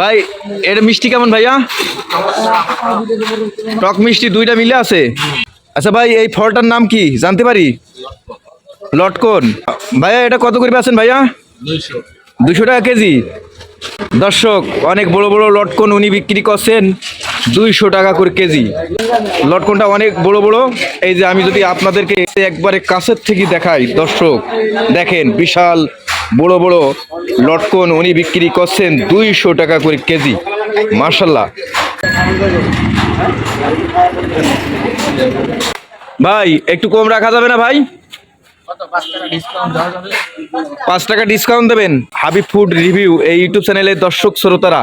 ভাই এটা মিষ্টি কেমন ভাইয়া? টক মিষ্টি দুইটা মিলে আছে? আচ্ছা ভাই এই ফলটার নাম কি? জানতে পারি? লটকন। ভাইয়া এটা কত করে আছেন ভাইয়া? দুশো টাকা কেজি। দর্শক অনেক বড় বড় লটকন উনি বিক্রি করছেন দুইশো টাকা করে কেজি। লটকনটা অনেক বড় বড়। এই যে আমি যদি আপনাদেরকে একবারে কাছের থেকে দেখাই দর্শক দেখেন বিশাল বড় বড় লটকন উনি বিক্রি করছেন দুইশো টাকা করে কেজি। মার্শাল্লাহ ভাই, একটু কম রাখা যাবে না ভাই? পাঁচ টাকা ডিসকাউন্ট দেবেন। হাবিব ফুড রিভিউ এই ইউটিউব চ্যানেলের দর্শক শ্রোতারা,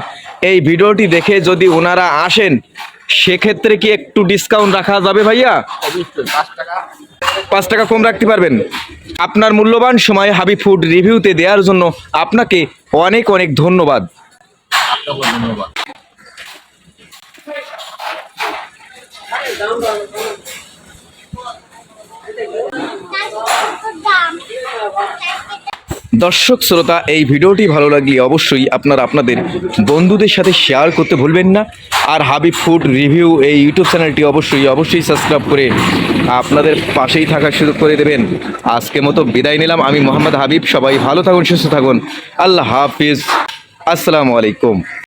এই ভিডিওটি দেখে যদি ওনারা আসেন, সেক্ষেত্রে কি একটু ডিসকাউন্ট রাখা যাবে ভাইয়া? পাঁচ টাকা কম রাখতে পারবেন। আপনার মূল্যবান সময় হাবি ফুড রিভিউতে দেওয়ার জন্য আপনাকে অনেক অনেক ধন্যবাদ। দর্শক, শ্রোতা, এই ভিডিওটি ভালো লাগলে অবশ্যই আপনারা আপনাদের বন্ধুদের সাথে শেয়ার করতে ভুলবেন না। আর হাবিব ফুড রিভিউ এই ইউটিউব চ্যানেলটি অবশ্যই অবশ্যই সাবস্ক্রাইব করে আপনাদের পাশেই থাকার সুযোগ করে দেবেন। আজকে মতো বিদায় নিলাম। আমি মোহাম্মদ হাবিব, সবাই ভালো থাকুন, সুস্থ থাকুন। আল্লাহ হাফিজ। আসসালামু আলাইকুম।